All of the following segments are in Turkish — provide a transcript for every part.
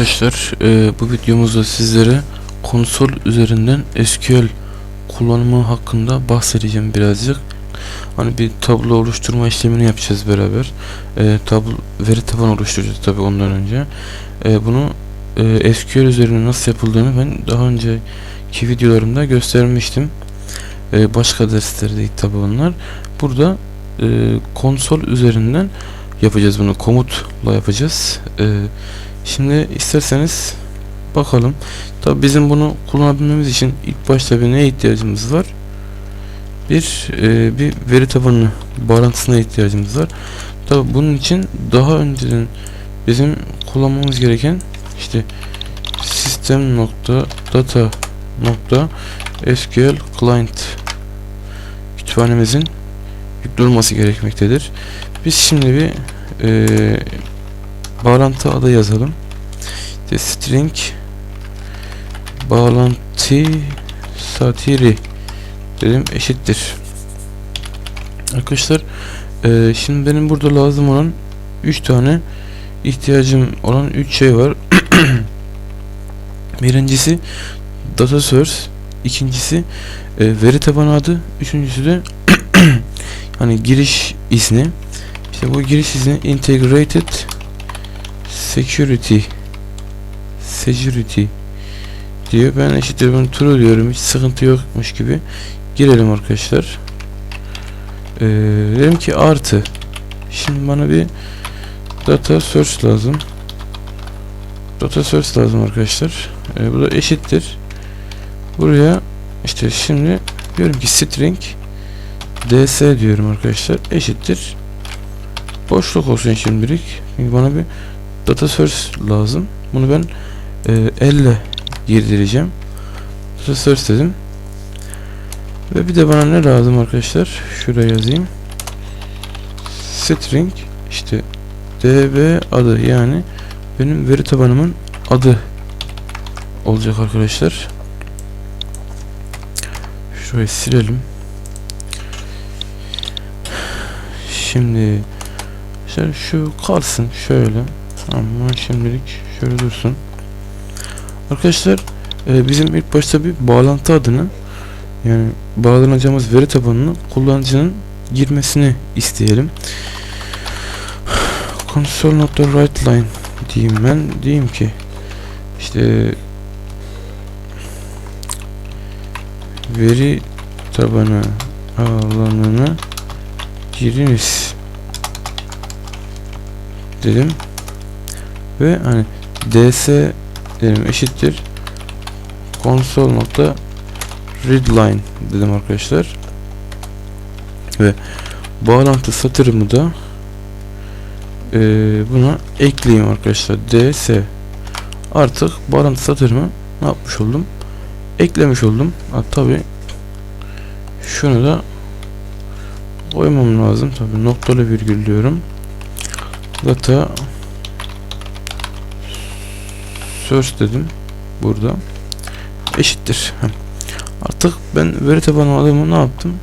Arkadaşlar e, bu videomuzda sizlere konsol üzerinden SQL kullanımı hakkında bahsedeceğim birazcık. Hani bir tablo oluşturma işlemini yapacağız beraber. E, tablo veri tabanı oluşturacağız tabi ondan önce. E, bunu e, SQL üzerine nasıl yapıldığını ben daha önceki videolarımda göstermiştim. E, başka derslerdeydi tabi onlar. Burada e, konsol üzerinden yapacağız bunu. Komutla yapacağız. E, Şimdi isterseniz bakalım. Tabi bizim bunu kullanabilmemiz için ilk başta bir neye ihtiyacımız var? Bir e, bir veri tabanı bağlantısına ihtiyacımız var. Tabi bunun için daha önceden bizim kullanmamız gereken işte sistem nokta data nokta SQL client kütüphanemizin yüklü olması gerekmektedir. Biz şimdi bir e, bağlantı adı yazalım. İşte string bağlantı satiri dedim eşittir. Arkadaşlar e, şimdi benim burada lazım olan 3 tane ihtiyacım olan 3 şey var. Birincisi data source, ikincisi e, veri tabanı adı, üçüncüsü de hani giriş izni. İşte bu giriş izni integrated security security diyor. Ben eşittir bunu true diyorum. Hiç sıkıntı yokmuş gibi. Girelim arkadaşlar. Ee, dedim ki artı. Şimdi bana bir data source lazım. Data source lazım arkadaşlar. Ee, bu da eşittir. Buraya işte şimdi diyorum ki string ds diyorum arkadaşlar. Eşittir. Boşluk olsun şimdilik. Çünkü bana bir data source lazım. Bunu ben e, elle girdireceğim. Data source dedim. Ve bir de bana ne lazım arkadaşlar? Şuraya yazayım. String işte db adı yani benim veri tabanımın adı olacak arkadaşlar. Şurayı silelim. Şimdi şu kalsın şöyle. Ama şimdilik şöyle dursun. Arkadaşlar e, bizim ilk başta bir bağlantı adını yani bağlanacağımız veri tabanını kullanıcının girmesini isteyelim. console.writeLine diyeyim ben diyeyim ki işte veri tabanı alanını giriniz dedim ve hani ds dedim eşittir. Console nokta readline dedim arkadaşlar. Ve bağlantı satırımı da e, buna ekleyeyim arkadaşlar. Ds artık bağlantı satırımı ne yapmış oldum? Eklemiş oldum. Ha, tabi şunu da koymam lazım. Tabi noktalı virgül diyorum. Data source dedim burada. Eşittir. Artık ben veri tabanı adımı ne yaptım?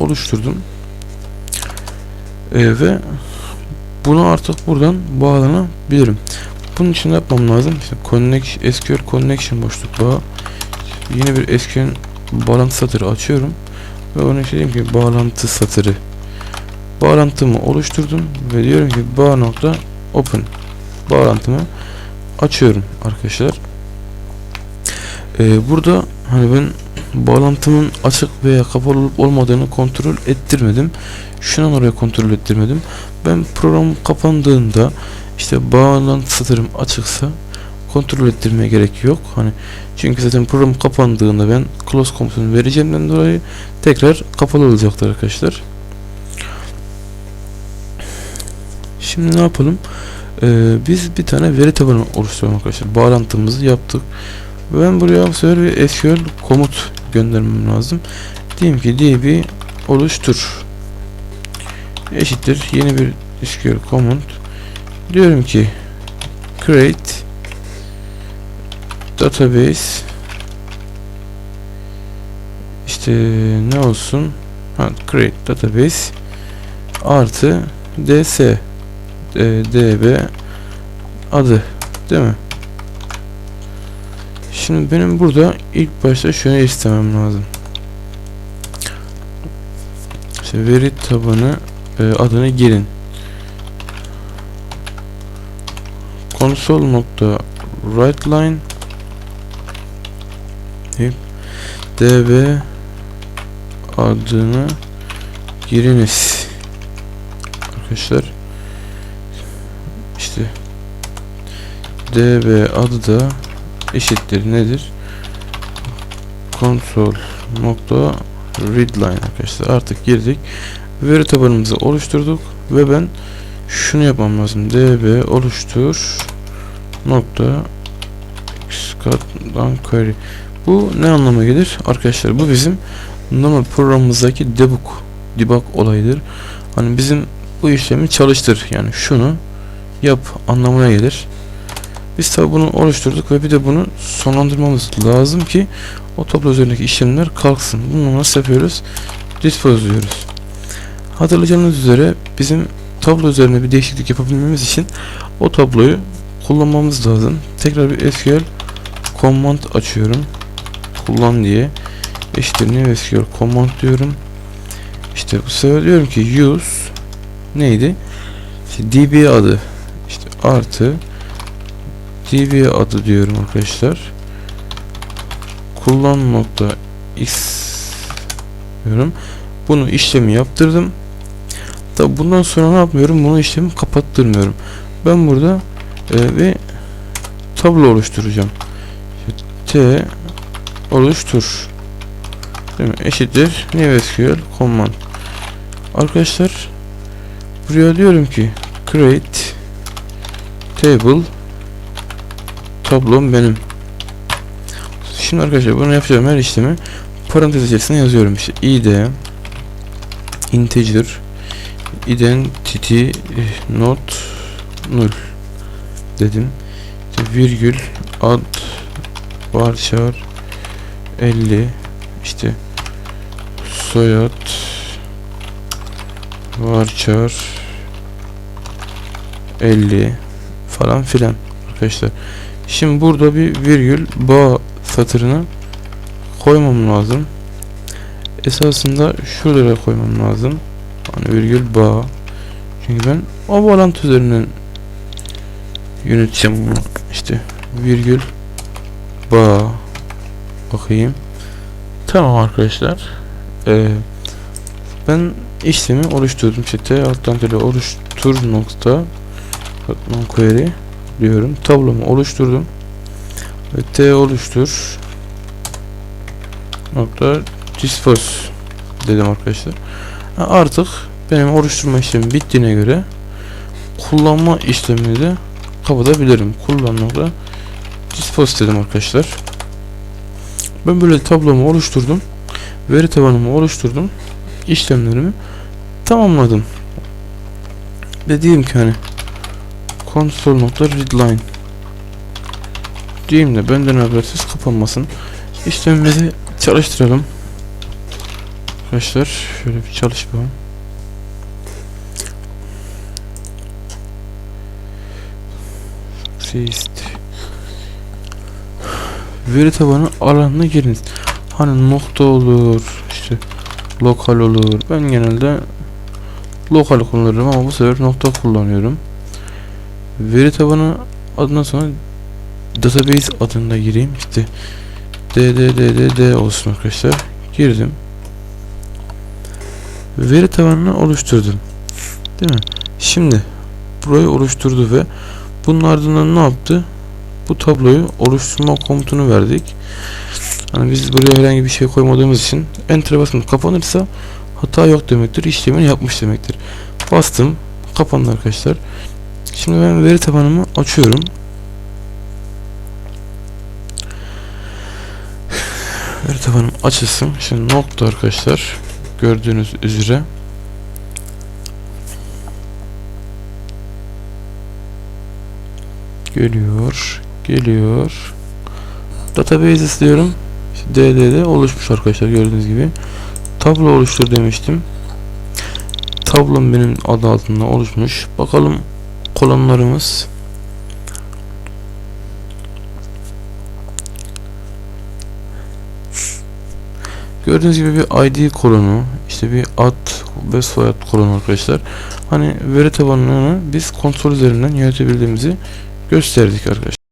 Oluşturdum. Ee, ve bunu artık buradan bağlanabilirim. Bunun için ne yapmam lazım? İşte connection, SQL connection boşluk bağ yine bir SQL bağlantı satırı açıyorum. Ve ona şey diyeyim ki bağlantı satırı. Bağlantımı oluşturdum ve diyorum ki bağ nokta open. Bağlantımı açıyorum arkadaşlar. Ee, burada hani ben bağlantımın açık veya kapalı olup olmadığını kontrol ettirmedim. Şundan oraya kontrol ettirmedim. Ben program kapandığında işte bağlantı satırım açıksa kontrol ettirmeye gerek yok. Hani çünkü zaten program kapandığında ben close komutunu vereceğimden dolayı tekrar kapalı olacaktır arkadaşlar. Şimdi ne yapalım? Ee, biz bir tane veri tabanı oluşturalım arkadaşlar. Bağlantımızı yaptık. Ben buraya bu sefer bir SQL komut göndermem lazım. Diyeyim ki db oluştur eşittir yeni bir SQL komut diyorum ki create database işte ne olsun ha, create database artı ds db adı değil mi Şimdi benim burada ilk başta şunu istemem lazım. İşte veri tabanı e, adını girin. Console nokta write line db adını giriniz arkadaşlar db adı da eşittir. Nedir? Console nokta readline arkadaşlar. Artık girdik. Veri tabanımızı oluşturduk ve ben şunu yapmam lazım. Db oluştur nokta xcod'dan query. Bu ne anlama gelir? Arkadaşlar bu bizim normal programımızdaki debug debug olayıdır. Hani bizim bu işlemi çalıştır. Yani şunu yap anlamına gelir biz tabi bunu oluşturduk ve bir de bunu sonlandırmamız lazım ki o tablo üzerindeki işlemler kalksın. Bunu nasıl yapıyoruz? Dispose diyoruz. Hatırlayacağınız üzere bizim tablo üzerine bir değişiklik yapabilmemiz için o tabloyu kullanmamız lazım. Tekrar bir SQL command açıyorum. Kullan diye. Eşittir new SQL command diyorum. İşte bu sefer diyorum ki use neydi? İşte db adı işte artı db adı diyorum arkadaşlar. Kullan nokta diyorum. Bunu işlemi yaptırdım. Tabi bundan sonra ne yapmıyorum? Bunu işlemi kapattırmıyorum. Ben burada e, bir tablo oluşturacağım. T oluştur. Değil mi? eşittir. New sql command. Arkadaşlar buraya diyorum ki create table tablom benim. Şimdi arkadaşlar bunu yapacağım her işlemi parantez içerisinde yazıyorum. İşte id integer identity not null dedim. İşte virgül ad varchar 50 işte soyad varchar 50 falan filan arkadaşlar şimdi burada bir virgül bağ satırını koymam lazım. Esasında şuraya koymam lazım. Hani virgül bağ. Çünkü ben o bağlantı üzerinden yöneteceğim bunu. İşte virgül bağ. Bakayım. Tamam arkadaşlar. Ee, ben işlemi oluşturdum. T alttan tele oluştur nokta query diyorum. Tablomu oluşturdum. Ve t oluştur. Nokta dispose dedim arkadaşlar. Artık benim oluşturma işlemi bittiğine göre kullanma işlemini de kapatabilirim. Kullan nokta dispose dedim arkadaşlar. Ben böyle tablomu oluşturdum. Veri tabanımı oluşturdum. İşlemlerimi tamamladım. Dediğim ki hani console nokta readline diyeyim de benden habersiz kapanmasın. İşlemimizi çalıştıralım. Arkadaşlar şöyle bir çalış bakalım. Sist. Veri tabanı alanına giriniz. Hani nokta olur, işte lokal olur. Ben genelde lokal kullanırım ama bu sefer nokta kullanıyorum. Veri tabanı adına sonra database adında gireyim. İşte dddd olsun arkadaşlar. Girdim. Veri tabanını oluşturdum. Değil mi? Şimdi burayı oluşturdu ve bunun ardından ne yaptı? Bu tabloyu oluşturma komutunu verdik. Hani biz buraya herhangi bir şey koymadığımız için enter basın kapanırsa hata yok demektir işlemini yapmış demektir. Bastım kapandı arkadaşlar şimdi ben veri tabanımı açıyorum Veri tabanım açılsın. Şimdi nokta arkadaşlar. Gördüğünüz üzere. Geliyor. Geliyor. Database istiyorum. İşte DD'de oluşmuş arkadaşlar gördüğünüz gibi. Tablo oluştur demiştim. Tablom benim adı altında oluşmuş. Bakalım kolonlarımız Gördüğünüz gibi bir ID kolonu, işte bir ad ve soyad kolonu arkadaşlar. Hani veri tabanını biz kontrol üzerinden yönetebildiğimizi gösterdik arkadaşlar.